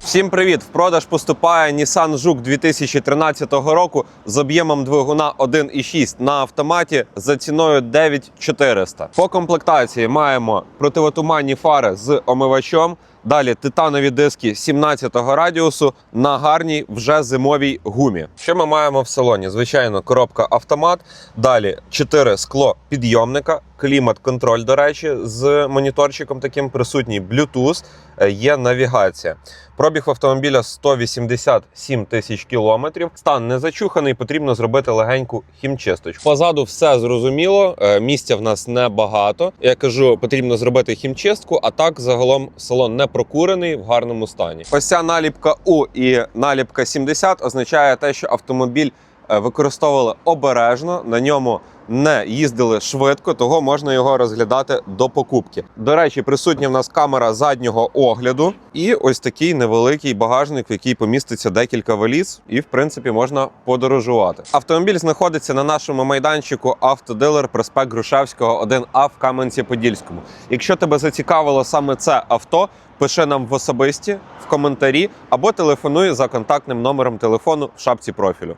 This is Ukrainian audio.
Всім привіт! В продаж поступає Nissan Жук 2013 року з об'ємом двигуна 1,6 на автоматі за ціною 9400. По комплектації маємо противотуманні фари з омивачом. Далі титанові диски 17-го радіусу на гарній вже зимовій гумі. Що ми маємо в салоні? Звичайно, коробка автомат. Далі 4 скло підйомника, клімат-контроль, до речі, з моніторчиком таким присутній Bluetooth, е, є навігація. Пробіг автомобіля 187 тисяч кілометрів. Стан не зачуханий, потрібно зробити легеньку хімчисточку. Позаду все зрозуміло. е, Місця в нас небагато. Я кажу, потрібно зробити хімчистку, а так загалом салон не прокурений в гарному стані. Ось ця наліпка У і наліпка 70 означає те, що автомобіль використовували обережно, на ньому не їздили швидко, того можна його розглядати до покупки. До речі, присутня в нас камера заднього огляду і ось такий невеликий багажник, в який поміститься декілька валіз, і в принципі можна подорожувати. Автомобіль знаходиться на нашому майданчику автодилер проспект Грушевського 1А в Кам'янці-Подільському. Якщо тебе зацікавило саме це авто, пиши нам в особисті в коментарі або телефонуй за контактним номером телефону в шапці профілю.